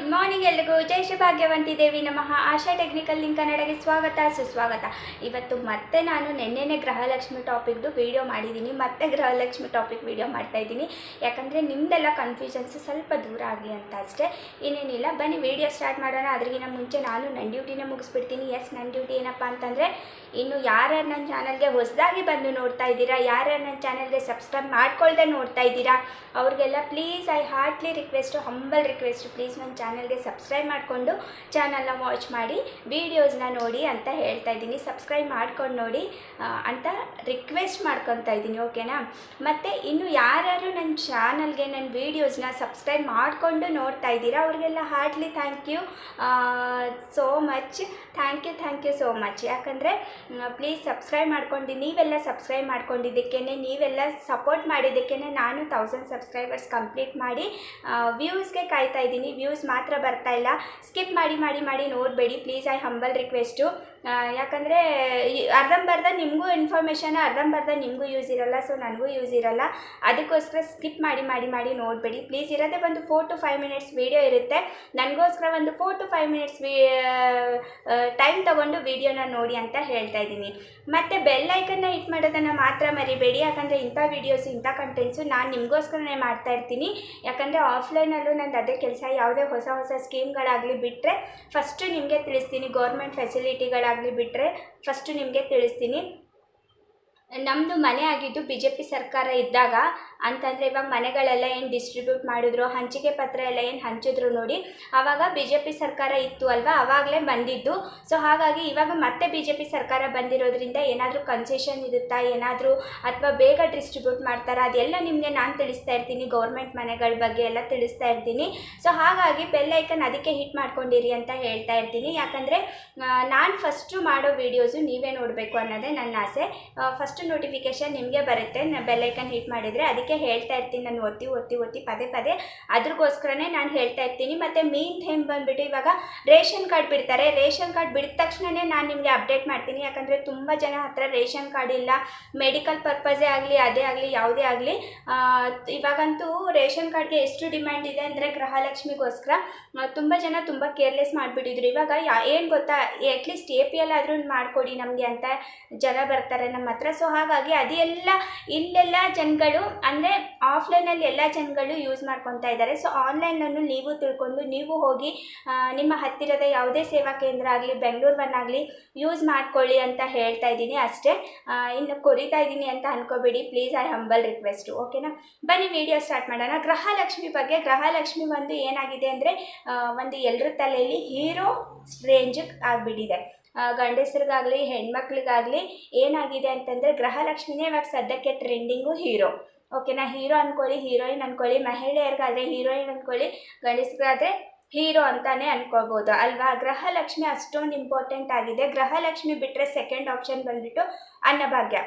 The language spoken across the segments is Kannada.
ಗುಡ್ ಮಾರ್ನಿಂಗ್ ಎಲ್ರಿಗೂ. ಜೈ ಶ್ರೀ ಭಾಗ್ಯವಂತಿ ದೇವಿ ನಮಃ. ಆಶಾ ಟೆಕ್ನಿಕಲ್ ಲಿಂಕ್ ಕನ್ನಡಗೆ ಸ್ವಾಗತ, ಸುಸ್ವಾಗತ. ಇವತ್ತು ಮತ್ತೆ ನಾನು ನಿನ್ನೆನೆ ಗೃಹಲಕ್ಷ್ಮಿ ಟಾಪಿಕ್ದು ವಿಡಿಯೋ ಮಾಡಿದ್ದೀನಿ. ಮತ್ತೆ ಗೃಹಲಕ್ಷ್ಮಿ ಟಾಪಿಕ್ ವಿಡಿಯೋ ಮಾಡ್ತಾ ಇದ್ದೀನಿ. ಯಾಕಂದರೆ ನಿಮ್ಮದೆಲ್ಲ ಕನ್ಫ್ಯೂಷನ್ಸ್ ಸ್ವಲ್ಪ ದೂರ ಆಗಲಿ ಅಂತ ಅಷ್ಟೇ. ಇನ್ನೇನಿಲ್ಲ, ಬನ್ನಿ ವಿಡಿಯೋ ಸ್ಟಾರ್ಟ್ ಮಾಡೋಣ. ಅದ್ರಿಗಿನ ಮುಂಚೆ ನಾನು ನನ್ನ ಡ್ಯೂಟಿನೇ ಮುಗಿಸ್ಬಿಡ್ತೀನಿ. ಎಸ್ ನನ್ನ ಡ್ಯೂಟಿ ಏನಪ್ಪ ಅಂತಂದರೆ, ಇನ್ನು ಯಾರ್ಯಾರು ನನ್ನ ಚಾನಲ್ಗೆ ಹೊಸದಾಗಿ ಬಂದು ನೋಡ್ತಾ ಇದ್ದೀರಾ, ಯಾರ್ಯಾರು ನನ್ನ ಚಾನಲ್ಗೆ ಸಬ್ಸ್ಕ್ರೈಬ್ ಮಾಡ್ಕೊಳ್ದೆ ನೋಡ್ತಾ ಇದ್ದೀರಾ, ಅವ್ರಿಗೆಲ್ಲ please I heartly request humble request please ನನ್ನ ಚಾನಲ್ಗೆ ಸಬ್ಸ್ಕ್ರೈಬ್ ಮಾಡಿಕೊಂಡು ಚಾನಲ್ನ ವಾಚ್ ಮಾಡಿ ವೀಡಿಯೋಸ್ನ ನೋಡಿ ಅಂತ ಹೇಳ್ತಾ ಇದ್ದೀನಿ. ಸಬ್ಸ್ಕ್ರೈಬ್ ಮಾಡ್ಕೊಂಡು ನೋಡಿ ಅಂತ ರಿಕ್ವೆಸ್ಟ್ ಮಾಡ್ಕೊತಾ ಇದ್ದೀನಿ ಓಕೆನಾ ಮತ್ತು ಇನ್ನು ಯಾರ್ಯಾರು ನನ್ನ ಚಾನಲ್ಗೆ ನನ್ನ ವೀಡಿಯೋಸ್ನ ಸಬ್ಸ್ಕ್ರೈಬ್ ಮಾಡಿಕೊಂಡು ನೋಡ್ತಾ ಇದ್ದೀರಾ, ಅವ್ರಿಗೆಲ್ಲ heartly thank you so much thank you thank you so much ಯಾಕಂದರೆ ಪ್ಲೀಸ್ ಸಬ್ಸ್ಕ್ರೈಬ್ ಮಾಡ್ಕೊಂಡು, ನೀವೆಲ್ಲ ಸಬ್ಸ್ಕ್ರೈಬ್ ಮಾಡ್ಕೊಂಡಿದ್ದಕ್ಕೇ ನೀವೆಲ್ಲ ಸಪೋರ್ಟ್ ಮಾಡಿದ್ದಕ್ಕೇ ನಾನು ತೌಸಂಡ್ ಸಬ್ಸ್ಕ್ರೈಬರ್ಸ್ ಕಂಪ್ಲೀಟ್ ಮಾಡಿ ವ್ಯೂಸ್ಗೆ ಕಾಯ್ತಾ ಇದ್ದೀನಿ. ವ್ಯೂಸ್ ಮಾತ್ರ ಬರ್ತಾ ಇಲ್ಲ. ಸ್ಕಿಪ್ ಮಾಡಿ ಮಾಡಿ ಮಾಡಿ ನೋಡಬೇಡಿ. ಪ್ಲೀಸ್ ಐ ಹಂಬಲ್ ರಿಕ್ವೆಸ್ಟು ಯಾಕಂದರೆ ಅರ್ಧಂಬರ್ಧ ನಿಮಗೂ ಇನ್ಫಾರ್ಮೇಷನ್ ಅರ್ಧಂಬರ್ಧ ನಿಮಗೂ ಯೂಸ್ ಇರಲ್ಲ ಸೊ ನನಗೂ ಯೂಸ್ ಇರಲ್ಲ. ಅದಕ್ಕೋಸ್ಕರ ಸ್ಕಿಪ್ ಮಾಡಿ ಮಾಡಿ ಮಾಡಿ ನೋಡಬೇಡಿ. ಪ್ಲೀಸ್ ಇರೋದೇ ಒಂದು four to five minutes video ಇರುತ್ತೆ. ನನಗೋಸ್ಕರ ಒಂದು four to five minutes time ತೊಗೊಂಡು ವೀಡಿಯೋನ ನೋಡಿ ಅಂತ ಹೇಳ್ತಾ ಇದ್ದೀನಿ. ಮತ್ತು ಬೆಲ್ ಐಕನ್ನ ಹಿಟ್ ಮಾಡೋದನ್ನು ಮಾತ್ರ ಮರಿಬೇಡಿ. ಯಾಕಂದರೆ ಇಂಥ ವೀಡಿಯೋಸ್ ಇಂಥ ಕಂಟೆಂಟ್ಸು ನಾನು ನಿಮಗೋಸ್ಕರನೇ ಮಾಡ್ತಾ ಇರ್ತೀನಿ. ಯಾಕಂದರೆ ಆಫ್ಲೈನಲ್ಲೂ ನಂದು ಅದೇ ಕೆಲಸ. ಯಾವುದೇ ಹೊಸ ಹೊಸ ಸ್ಕೀಮ್ಗಳಾಗಲಿ ಬಿಟ್ಟರೆ ಫಸ್ಟು ನಿಮಗೆ ತಿಳಿಸ್ತೀನಿ ಗೌರ್ಮೆಂಟ್ ಫೆಸಿಲಿಟಿಗಳಾಗಲಿ ಬಿಟ್ಟರೆ ಫಸ್ಟು ನಿಮಗೆ ತಿಳಿಸ್ತೀನಿ. ನಮ್ಮದು ಮನೆ ಆಗಿದ್ದು ಬಿ ಜೆ ಪಿ ಸರ್ಕಾರ ಇದ್ದಾಗ ಅಂತಂದರೆ ಇವಾಗ ಮನೆಗಳೆಲ್ಲ ಏನು ಡಿಸ್ಟ್ರಿಬ್ಯೂಟ್ ಮಾಡಿದ್ರು ಹಂಚಿಕೆ ಪತ್ರ ಎಲ್ಲ ಏನು ಹಂಚಿದ್ರು ನೋಡಿ ಆವಾಗ ಬಿ ಜೆ ಪಿ ಸರ್ಕಾರ ಇತ್ತು ಅಲ್ವಾ? ಆವಾಗಲೇ ಬಂದಿದ್ದು. ಸೊ ಹಾಗಾಗಿ ಇವಾಗ ಮತ್ತೆ ಬಿ ಜೆ ಪಿ ಸರ್ಕಾರ ಬಂದಿರೋದ್ರಿಂದ ಏನಾದರೂ ಕನ್ಸೆಷನ್ ಇರುತ್ತಾ? ಏನಾದರೂ ಅಥವಾ ಬೇಗ ಡಿಸ್ಟ್ರಿಬ್ಯೂಟ್ ಮಾಡ್ತಾರಾ? ಅದೆಲ್ಲ ನಿಮಗೆ ನಾನು ತಿಳಿಸ್ತಾ ಇರ್ತೀನಿ. ಗೌರ್ಮೆಂಟ್ ಮನೆಗಳ ಬಗ್ಗೆ ಎಲ್ಲ ತಿಳಿಸ್ತಾ ಇರ್ತೀನಿ. ಸೊ ಹಾಗಾಗಿ ಬೆಲ್ ಐಕನ್ ಅದಕ್ಕೆ ಹಿಟ್ ಮಾಡ್ಕೊಂಡಿರಿ ಅಂತ ಹೇಳ್ತಾ ಇರ್ತೀನಿ. ಯಾಕಂದರೆ ನಾನು ಫಸ್ಟು ಮಾಡೋ ವೀಡಿಯೋಸು ನೀವೇ ನೋಡಬೇಕು ಅನ್ನೋದೇ ನನ್ನ ಆಸೆ. ಫಸ್ಟ್ ನೋಟಿಫಿಕೇಶನ್ ನಿಮಗೆ ಬರುತ್ತೆ. ಬೆಲ್ ಬೆಲ್ಲೈಕನ್ ಹಿಟ್ ಮಾಡಿದರೆ ಅದಕ್ಕೆ ಹೇಳ್ತಾ ಇರ್ತೀನಿ. ನಾನು ಒತ್ತಿ ಒತ್ತಿ ಒತ್ತಿ, ಪದೇ ಪದೇ ಅದ್ರಗೋಸ್ಕರನೇ ನಾನು ಹೇಳ್ತಾ ಇರ್ತೀನಿ. ಮತ್ತು ಮೇನ್ ಥೇಮ್ ಬಂದುಬಿಟ್ಟು ಇವಾಗ ರೇಷನ್ ಕಾರ್ಡ್ ಬಿಡ್ತಾರೆ. ರೇಷನ್ ಕಾರ್ಡ್ ಬಿಡಿದ ತಕ್ಷಣವೇ ನಾನು ನಿಮಗೆ ಅಪ್ಡೇಟ್ ಮಾಡ್ತೀನಿ. ಯಾಕಂದರೆ ತುಂಬ ಜನ ಹತ್ರ ರೇಷನ್ ಕಾರ್ಡ್ ಇಲ್ಲ. ಮೆಡಿಕಲ್ ಪರ್ಪಸೇ ಆಗಲಿ, ಅದೇ ಆಗಲಿ, ಯಾವುದೇ ಆಗಲಿ ಇವಾಗಂತೂ ರೇಷನ್ ಕಾರ್ಡ್ಗೆ ಎಷ್ಟು ಡಿಮ್ಯಾಂಡ್ ಇದೆ ಅಂದರೆ ಗೃಹಲಕ್ಷ್ಮಿಗೋಸ್ಕರ ತುಂಬ ಜನ ತುಂಬ ಕೇರ್ಲೆಸ್ ಮಾಡಿಬಿಟ್ಟಿದ್ರು. ಇವಾಗ ಏನು ಗೊತ್ತಾ? ಅಟ್ಲೀಸ್ಟ್ ಎ ಪಿ ಎಲ್ ಆದರೂ ಮಾಡಿಕೊಡಿ ನಮಗೆ ಅಂತ ಜನ ಬರ್ತಾರೆ ನಮ್ಮ ಹತ್ರ. ಸೊ ಹಾಗಾಗಿ ಅದೆಲ್ಲ ಇಲ್ಲೆಲ್ಲ ಜನಗಳು, ಅಂದರೆ ಆಫ್ಲೈನಲ್ಲಿ ಎಲ್ಲ ಜನಗಳು ಯೂಸ್ ಮಾಡ್ಕೊತಾ ಇದ್ದಾರೆ. ಸೊ ಆನ್ಲೈನನ್ನು ನೀವು ತಿಳ್ಕೊಂಡು ನೀವು ಹೋಗಿ ನಿಮ್ಮ ಹತ್ತಿರದ ಯಾವುದೇ ಸೇವಾ ಕೇಂದ್ರ ಆಗಲಿ ಬೆಂಗಳೂರು ಆಗಲಿ ಯೂಸ್ ಮಾಡ್ಕೊಳ್ಳಿ ಅಂತ ಹೇಳ್ತಾ ಇದ್ದೀನಿ ಅಷ್ಟೇ. ಇನ್ನು ಕೊರಿತಾ ಇದ್ದೀನಿ ಅಂತ ಅನ್ಕೋಬೇಡಿ. ಪ್ಲೀಸ್ ಐ ಹಂಬಲ್ ರಿಕ್ವೆಸ್ಟು ಓಕೆನಾ ಬನ್ನಿ ವಿಡಿಯೋ ಸ್ಟಾರ್ಟ್ ಮಾಡೋಣ. ಗ್ರಹಲಕ್ಷ್ಮಿ ಬಗ್ಗೆ ಗ್ರಹಲಕ್ಷ್ಮಿ ಒಂದು ಏನಾಗಿದೆ ಅಂದರೆ ಒಂದು ಎಲ್ಲರ ತಲೆಯಲ್ಲಿ ಹೀರೋ ರೇಂಜಿಗೆ ಆಗಿಬಿಟ್ಟಿದೆ. ಗಂಡಸರಿಗಾಗಲಿ, ಹೆಣ್ಮಕ್ಳಿಗಾಗಲಿ ಏನಾಗಿದೆ ಅಂತಂದರೆ ಗೃಹಲಕ್ಷ್ಮಿನೇ ಇವಾಗ ಸದ್ಯಕ್ಕೆ ಟ್ರೆಂಡಿಂಗು ಹೀರೋ. ಓಕೆನಾ ಹೀರೋ ಅಂದ್ಕೊಳ್ಳಿ ಹೀರೋಯಿನ್ ಅಂದ್ಕೊಳ್ಳಿ ಮಹಿಳೆಯರಿಗಾದರೆ ಹೀರೋಯಿನ್ ಅಂದ್ಕೊಳ್ಳಿ ಗಂಡಸರಿಗಾದರೆ ಹೀರೋ ಅಂತಾನೆ ಅನ್ಕೋಬೋದು. ಅಲ್ವಾ? ಗೃಹಲಕ್ಷ್ಮಿ ಅಷ್ಟೊಂದು ಇಂಪಾರ್ಟೆಂಟ್ ಆಗಿದೆ. ಗೃಹಲಕ್ಷ್ಮಿ ಬಿಟ್ಟರೆ ಸೆಕೆಂಡ್ ಆಪ್ಷನ್ ಬಂದ್ಬಿಟ್ಟು ಅನ್ನಭಾಗ್ಯ.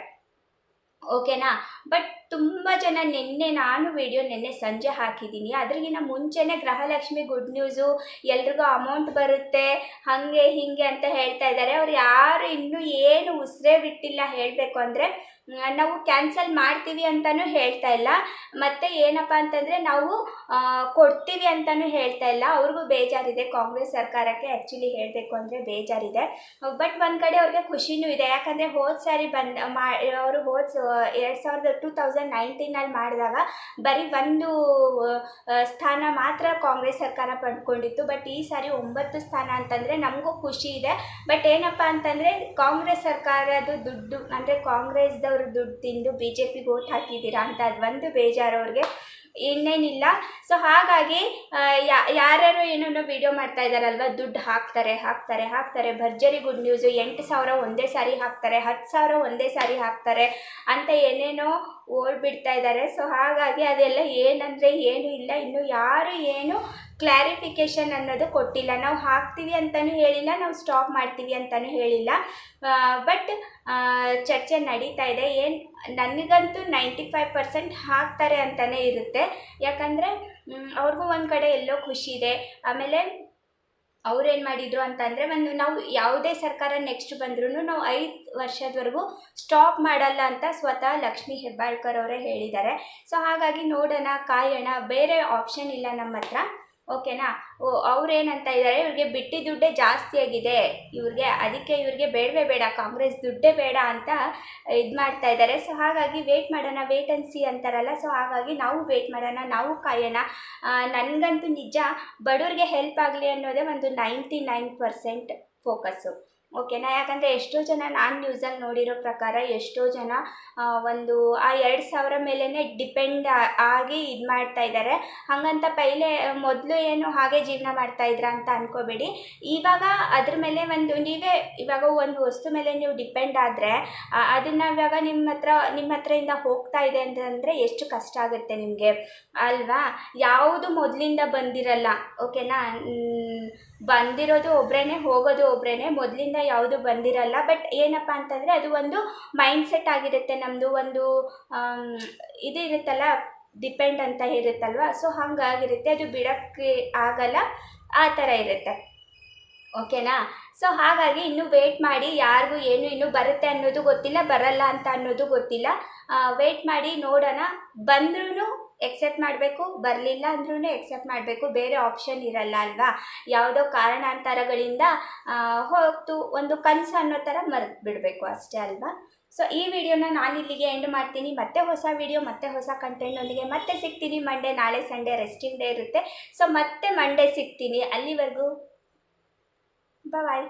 ಓಕೆನಾ? ಬಟ್ ತುಂಬ ಜನ ನಿನ್ನೆ ನಾನು ವಿಡಿಯೋ ನಿನ್ನೆ ಸಂಜೆ ಹಾಕಿದ್ದೀನಿ. ಅದ್ರಿಗಿನ ಮುಂಚೆನೇ ಗೃಹಲಕ್ಷ್ಮಿ ಗುಡ್ ನ್ಯೂಸು ಎಲ್ರಿಗೂ ಅಮೌಂಟ್ ಬರುತ್ತೆ, ಹಾಗೆ ಹೀಗೆ ಅಂತ ಹೇಳ್ತಾ ಇದ್ದಾರೆ. ಅವ್ರು ಯಾರು ಇನ್ನೂ ಏನು ಉಸಿರೇ ಬಿಟ್ಟಿಲ್ಲ ಹೇಳಬೇಕು ಅಂದರೆ ನಾವು ಕ್ಯಾನ್ಸಲ್ ಮಾಡ್ತೀವಿ ಅಂತಲೂ ಹೇಳ್ತಾ ಇಲ್ಲ. ಮತ್ತು ಏನಪ್ಪ ಅಂತಂದರೆ ನಾವು ಕೊಡ್ತೀವಿ ಅಂತಲೂ ಹೇಳ್ತಾ ಇಲ್ಲ. ಅವ್ರಿಗೂ ಬೇಜಾರಿದೆ. ಕಾಂಗ್ರೆಸ್ ಸರ್ಕಾರಕ್ಕೆ ಆ್ಯಕ್ಚುಲಿ ಹೇಳಬೇಕು ಅಂದರೆ ಬೇಜಾರಿದೆ. ಬಟ್ ಒಂದು ಕಡೆ ಅವ್ರಿಗೆ ಖುಷಿನೂ ಇದೆ. ಯಾಕಂದರೆ ಹೋದ ಸಾರಿ ಬಂದ, ಮಾ, ಅವರು ಹೋದ ಎರಡು ಸಾವಿರದ ಟೂ ತೌಸಂಡ್ ನೈನ್ಟೀನಲ್ಲಿ ಮಾಡಿದಾಗ ಬರೀ ಒಂದು ಸ್ಥಾನ ಮಾತ್ರ ಕಾಂಗ್ರೆಸ್ ಸರ್ಕಾರ ಪಡ್ಕೊಂಡಿತ್ತು. ಬಟ್ ಈ ಸಾರಿ ಒಂಬತ್ತು ಸ್ಥಾನ ಅಂತಂದರೆ ನಮಗೂ ಖುಷಿ ಇದೆ. ಬಟ್ ಏನಪ್ಪ ಅಂತಂದರೆ ಕಾಂಗ್ರೆಸ್ ಸರ್ಕಾರದ ದುಡ್ಡು, ಅಂದರೆ ಕಾಂಗ್ರೆಸ್ದವ್ರ ದುಡ್ಡು ತಿಂದು ಬಿ ಜೆ ಪಿಗೆ ಓಟ್ ಹಾಕಿದ್ದೀರಾ ಅಂತ ಅದು ಒಂದು ಬೇಜಾರು ಅವ್ರಿಗೆ ಇನ್ನೇನಿಲ್ಲ. ಸೊ ಹಾಗಾಗಿ ಯಾ- ಯಾರ್ಯಾರು ಏನೇನೋ ವಿಡಿಯೋ ಮಾಡ್ತಾ ಇದ್ದಾರಲ್ವ, ದುಡ್ಡು ಹಾಕ್ತಾರೆ ಹಾಕ್ತಾರೆ ಹಾಕ್ತಾರೆ, ಭರ್ಜರಿ ಗುಡ್ ನ್ಯೂಸು ಎಂಟು ಸಾವಿರ ಒಂದೇ ಸಾರಿ ಹಾಕ್ತಾರೆ, ಹತ್ತು ಸಾವಿರ ಒಂದೇ ಸಾರಿ ಹಾಕ್ತಾರೆ ಅಂತ ಏನೇನೋ ಓಡ್ಬಿಡ್ತಾ ಇದ್ದಾರೆ. ಸೊ ಹಾಗಾಗಿ ಅದೆಲ್ಲ ಏನಂದರೆ ಏನು ಇಲ್ಲ. ಇನ್ನು ಯಾರು ಏನು ಕ್ಲಾರಿಫಿಕೇಷನ್ ಅನ್ನೋದು ಕೊಟ್ಟಿಲ್ಲ. ನಾವು ಹಾಕ್ತೀವಿ ಅಂತಲೂ ಹೇಳಿಲ್ಲ, ನಾವು ಸ್ಟಾಪ್ ಮಾಡ್ತೀವಿ ಅಂತಲೂ ಹೇಳಿಲ್ಲ. ಬಟ್ ಚರ್ಚೆ ನಡೀತಾ ಇದೆ. ಏನು, ನನಗಂತೂ ನೈಂಟಿ ಫೈವ್ ಪರ್ಸೆಂಟ್ ಹಾಕ್ತಾರೆ ಅಂತಲೇ ಇರುತ್ತೆ. ಯಾಕಂದರೆ ಅವ್ರಿಗೂ ಒಂದು ಕಡೆ ಎಲ್ಲೋ ಖುಷಿ ಇದೆ. ಆಮೇಲೆ ಅವ್ರೇನು ಮಾಡಿದರು ಅಂತಂದರೆ, ಒಂದು ನಾವು ಯಾವುದೇ ಸರ್ಕಾರ ನೆಕ್ಸ್ಟ್ ಬಂದ್ರೂ ನಾವು ಐದು ವರ್ಷದವರೆಗೂ ಸ್ಟಾಪ್ ಮಾಡಲ್ಲ ಅಂತ ಸ್ವತಃ ಲಕ್ಷ್ಮೀ ಹೆಬ್ಬಾಳ್ಕರ್ ಅವರೇ ಹೇಳಿದ್ದಾರೆ. ಸೊ ಹಾಗಾಗಿ ನೋಡೋಣ, ಕಾಯೋಣ, ಬೇರೆ ಆಪ್ಷನ್ ಇಲ್ಲ ನಮ್ಮ ಹತ್ರ. ಓಕೆನಾ? ಓ, ಅವ್ರೇನಂತ ಇದ್ದಾರೆ ಇವ್ರಿಗೆ ಬಿಟ್ಟಿ ದುಡ್ಡೇ ಜಾಸ್ತಿ ಆಗಿದೆ. ಇವ್ರಿಗೆ, ಅದಕ್ಕೆ ಇವ್ರಿಗೆ ಬೇಡವೇ ಬೇಡ, ಕಾಂಗ್ರೆಸ್ ದುಡ್ಡೇ ಬೇಡ ಅಂತ ಇದು ಮಾಡ್ತಾ ಇದ್ದಾರೆ ಸೊ ಹಾಗಾಗಿ ವೇಟ್ ಮಾಡೋಣ ವೇಟ್ ಆ್ಯಂಡ್ ಸಿ ಅಂತಾರಲ್ಲ. ಸೊ ಹಾಗಾಗಿ ನಾವು ವೇಟ್ ಮಾಡೋಣ, ನಾವು ಕಾಯೋಣ. ನನಗಂತೂ ನಿಜ, ಬಡವ್ರಿಗೆ ಹೆಲ್ಪ್ ಆಗಲಿ ಅನ್ನೋದೇ ಒಂದು ನೈಂಟಿ ನೈನ್ ಪರ್ಸೆಂಟ್ ಫೋಕಸ್ಸು ಓಕೆನಾ? ಯಾಕಂದರೆ ಎಷ್ಟೋ ಜನ ನಾನು ನ್ಯೂಸಲ್ಲಿ ನೋಡಿರೋ ಪ್ರಕಾರ ಎಷ್ಟೋ ಜನ ಒಂದು, ಆ ಎರಡು ಸಾವಿರ ಮೇಲೇ ಡಿಪೆಂಡ್ ಆಗಿ ಇದು ಮಾಡ್ತಾ ಇದ್ದಾರೆ ಹಾಗಂತ ಪೈಲೆ, ಮೊದಲು ಏನು ಹಾಗೆ ಜೀವನ ಮಾಡ್ತಾ ಇದ್ರ ಅಂತ ಅನ್ಕೋಬೇಡಿ. ಇವಾಗ ಅದ್ರ ಮೇಲೆ ಒಂದು, ನೀವೇ ಇವಾಗ ಒಂದು ವಸ್ತು ಮೇಲೆ ನೀವು ಡಿಪೆಂಡ್ ಆದರೆ ಅದನ್ನು ಇವಾಗ ನಿಮ್ಮ ಹತ್ರ, ನಿಮ್ಮ ಹತ್ರದಿಂದ ಹೋಗ್ತಾ ಇದೆ ಅಂತಂದರೆ ಎಷ್ಟು ಕಷ್ಟ ಆಗುತ್ತೆ ನಿಮಗೆ? ಅಲ್ವಾ? ಯಾವುದು ಮೊದಲಿಂದ ಬಂದಿರಲ್ಲ, ಓಕೆನಾ? ಬಂದಿರೋದು ಒಬ್ಬರೇ ಹೋಗೋದು ಒಬ್ಬರೇ ಮೊದಲಿಂದ ಯಾವುದು ಬಂದಿರಲ್ಲ. ಬಟ್ ಏನಪ್ಪ ಅಂತಂದರೆ ಅದು ಒಂದು ಮೈಂಡ್ ಸೆಟ್ ಆಗಿರುತ್ತೆ ನಮ್ಮದು ಒಂದು ಇದು ಇರುತ್ತಲ್ಲ ಡಿಪೆಂಡ್ ಅಂತ ಇರುತ್ತಲ್ವ? ಸೊ ಹಂಗಾಗಿರುತ್ತೆ. ಅದು ಬಿಡೋಕ್ಕೆ ಆಗಲ್ಲ. ಆ ಥರ ಇರುತ್ತೆ. ಓಕೆನಾ? ಸೊ ಹಾಗಾಗಿ ಇನ್ನೂ ವೇಟ್ ಮಾಡಿ ಯಾರಿಗೂ ಏನು ಇನ್ನೂ ಬರುತ್ತೆ ಅನ್ನೋದು ಗೊತ್ತಿಲ್ಲ, ಬರಲ್ಲ ಅಂತ ಅನ್ನೋದು ಗೊತ್ತಿಲ್ಲ. ವೇಟ್ ಮಾಡಿ ನೋಡೋಣ. ಬಂದ್ರೂ ಎಕ್ಸೆಪ್ಟ್ ಮಾಡಬೇಕು, ಬರಲಿಲ್ಲ ಅಂದ್ರೂ ಎಕ್ಸೆಪ್ಟ್ ಮಾಡಬೇಕು, ಬೇರೆ ಆಪ್ಷನ್ ಇರಲ್ಲ ಅಲ್ವಾ? ಯಾವುದೋ ಕಾರಣಾಂತರಗಳಿಂದ ಹೋಗ್ತು, ಒಂದು ಕನಸು ಅನ್ನೋ ಥರ ಮರೆತು ಬಿಡಬೇಕು ಅಷ್ಟೇ ಅಲ್ವಾ? ಸೊ ಈ ವಿಡಿಯೋನ ನಾನು ಇಲ್ಲಿಗೆ ಎಂಡ್ ಮಾಡ್ತೀನಿ. ಮತ್ತೆ ಹೊಸ ವಿಡಿಯೋ, ಮತ್ತೆ ಹೊಸ ಕಂಟೆಂಟ್ನೊಂದಿಗೆ ಮತ್ತೆ ಸಿಗ್ತೀನಿ ಮಂಡೇ ನಾಳೆ ಸಂಡೇ ರೆಸ್ಟಿಂಗ್ ಡೇ ಇರುತ್ತೆ. ಸೊ ಮತ್ತೆ ಮಂಡೇ ಸಿಗ್ತೀನಿ. ಅಲ್ಲಿವರೆಗೂ. ಬಾಯ್